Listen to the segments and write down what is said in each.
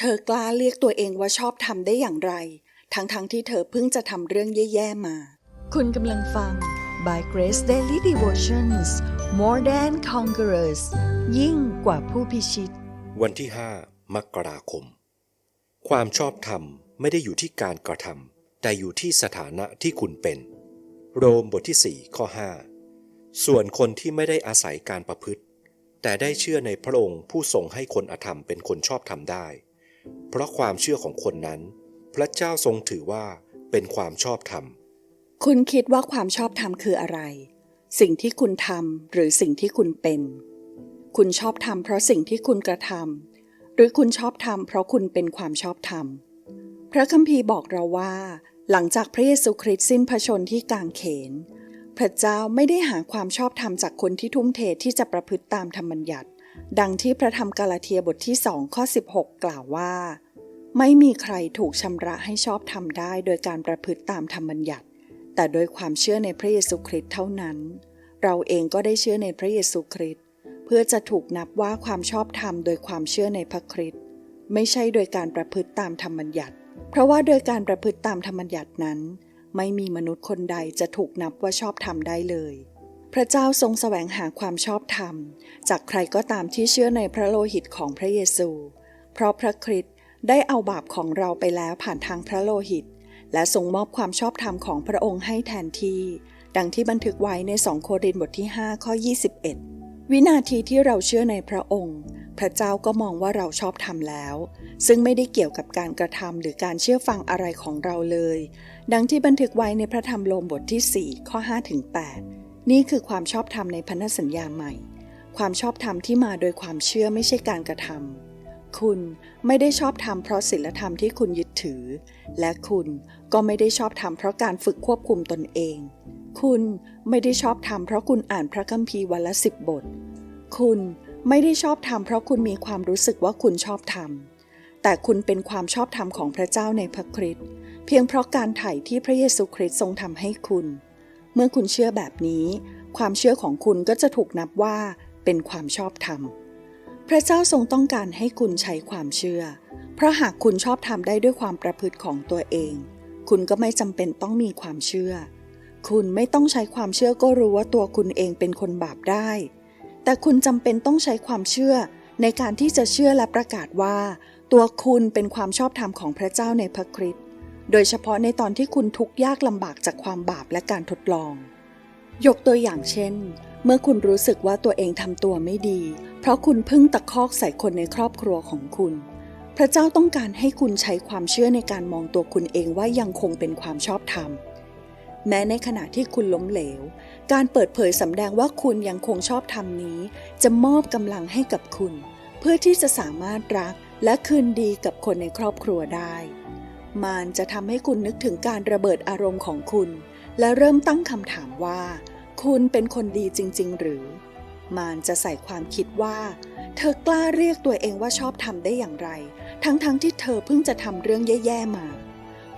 เธอกล้าเรียกตัวเองว่าชอบทำได้อย่างไร ทั้งๆทที่เธอเพิ่งจะทำเรื่องแย่ๆมา คุณกำลังฟัง by Grace Daily Devotions more than conquerors ยิ่งกว่าผู้พิชิต วันที่ 5 มกราคม ความชอบธรรมไม่ได้อยู่ที่การกระทำแต่อยู่ที่สถานะที่คุณเป็น โรมบทที่ 4 ข้อ 5 ส่วนคนที่ไม่ได้อาศัยการประพฤติ แต่ได้เชื่อในพระองค์ผู้ทรงให้คนอธรรมเป็นคนชอบธรรมได้ เพราะความเชื่อของคนนั้น พระเจ้าทรงถือว่าเป็นความชอบธรรม คุณคิดว่าความชอบธรรมคืออะไร สิ่งที่คุณทำหรือสิ่งที่คุณเป็น คุณชอบทำเพราะสิ่งที่คุณกระทำหรือคุณชอบทำเพราะคุณเป็นความชอบธรรม พระคัมภีร์บอกเราว่า หลังจากพระเยซูคริสต์สิ้นพระชนที่กางเขน พระเจ้าไม่ได้หาความชอบธรรมจากคนที่ทุ่มเทที่จะประพฤติตามธรรมบัญญัติ ดังที่พระธรรมกาลาเทียบทที่สองข้อ 16 กล่าวว่า ไม่มีใครถูกชำระให้ชอบธรรมได้โดยการประพฤติตามธรรมบัญญัติ แต่โดยความเชื่อในพระเยซูคริสต์เท่านั้น เราเองก็ได้เชื่อในพระเยซูคริสต์เพื่อจะถูกนับว่าความชอบธรรมโดยความเชื่อในพระคริสต์ไม่ใช่โดยการประพฤติตามธรรมบัญญัติ เพราะว่าโดยการประพฤติตามธรรมบัญญัตินั้น ไม่มีมนุษย์คนใดจะถูกนับว่าชอบธรรมได้เลย พระเจ้าทรงแสวงหาความชอบธรรม จากใครก็ตามที่เชื่อในพระโลหิตของพระเยซู เพราะพระคริสต์ได้เอาบาปของเราไปแล้วผ่านทางพระโลหิต และทรงมอบความชอบธรรมของพระองค์ให้แทนที่ ดังที่บันทึกไว้ใน 2 โครินธ์บทที่ 5 ข้อ 21 วินาทีที่เราเชื่อในพระองค์ พระเจ้าก็มองว่าเราชอบธรรมแล้ว ซึ่งไม่ได้เกี่ยวกับการกระทำหรือการเชื่อฟังอะไรของเราเลย ดังที่บันทึกไว้ในพระธรรมโลมบทที่ 4 ข้อ5ถึง8 นี่คือความชอบธรรมในพันธสัญญาใหม่ ความชอบธรรมที่มาโดยความเชื่อไม่ใช่การกระทำคุณไม่ได้ชอบธรรมเพราะศีลธรรมที่คุณยึดถือ และคุณก็ไม่ได้ชอบธรรมเพราะการฝึกควบคุมตนเอง คุณไม่ได้ชอบธรรมเพราะคุณอ่านพระคัมภีร์วันละสิบบท คุณไม่ได้ชอบธรรมเพราะคุณมีความรู้สึกว่าคุณชอบธรรม แต่คุณเป็นความชอบธรรมของพระเจ้าในพระคริสต์เพียงเพราะการไถ่ที่พระเยซูคริสต์ทรงทำให้คุณ เมื่อคุณเชื่อแบบนี้ ความเชื่อของคุณก็จะถูกนับว่าเป็นความชอบธรรม พระเจ้าทรงต้องการให้คุณใช้ความเชื่อ เพราะหากคุณชอบทำได้ด้วยความประพฤติของตัวเอง คุณก็ไม่จำเป็นต้องมีความเชื่อ คุณไม่ต้องใช้ความเชื่อก็รู้ว่าตัวคุณเองเป็นคนบาปได้ แต่คุณจำเป็นต้องใช้ความเชื่อในการที่จะเชื่อและประกาศว่า ตัวคุณเป็นความชอบธรรมของพระเจ้าในพระคริสต์ โดยเฉพาะในตอนที่คุณทุกข์ยากลำบากจากความบาปและการทดลอง ยกตัวอย่างเช่น เมื่อคุณรู้สึกว่าตัวเองทำตัวไม่ดี เพราะคุณพึ่งตะคอกใส่คนในครอบครัวของคุณ พระเจ้าต้องการให้คุณใช้ความเชื่อในการมองตัวคุณเองว่ายังคงเป็นความชอบธรรม แม้ในขณะที่คุณล้มเหลว การเปิดเผยสำแดงว่าคุณยังคงชอบธรรมนี้ จะมอบกำลังให้กับคุณ เพื่อที่จะสามารถรักและคืนดีกับคนในครอบครัวได้ มารจะทำให้คุณนึกถึงการระเบิดอารมณ์ของคุณ และเริ่มตั้งคำถามว่า คุณเป็นคนดีจริง ๆ หรือ มารจะใส่ความคิดว่า เธอกล้าเรียกตัวเองว่าชอบทำได้อย่างไร ทั้งๆทที่เธอเพิ่งจะทำเรื่องแย่ๆมา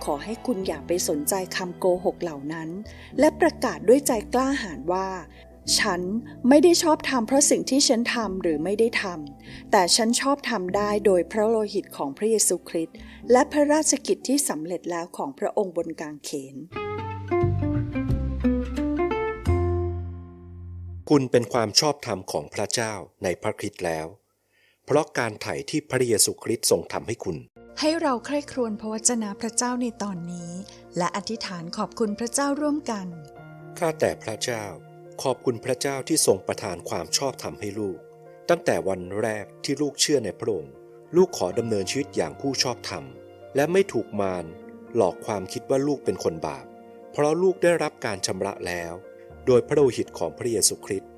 ขอให้คุณอย่าไปสนใจคำโกหกเหล่านั้น และประกาศด้วยใจกล้าหาญว่า ฉันไม่ได้ชอบทำเพราะสิ่งที่ฉันทำหรือไม่ได้ทำ แต่ฉันชอบทำได้โดยพระโลหิตของพระเยซูคริสต์และพระราชกิจที่สำเร็จแล้วของพระองค์บนกางเขน คุณเป็นความชอบธรรมของพระเจ้าในพระคริสต์แล้ว เพราะการไถ่ที่พระเยซูคริสต์ทรงทำให้คุณให้เราใคร่ครวญพระวจนะพระเจ้าในตอนนี้ และอธิษฐานขอบคุณพระเจ้าร่วมกัน ข้าแต่พระเจ้า ขอบคุณพระเจ้าที่ทรงประทานความชอบธรรมให้ลูก ตั้งแต่วันแรกที่ลูกเชื่อในพระองค์ ลูกขอดำเนินชีวิตอย่างผู้ชอบธรรม และไม่ถูกมารหลอกความคิดว่าลูกเป็นคนบาป เพราะลูกได้รับการชำระแล้ว โดยพระโลหิตของพระเยซูคริสต์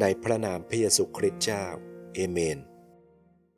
ในพระนามพระเยซูคริสต์เจ้า เอเมน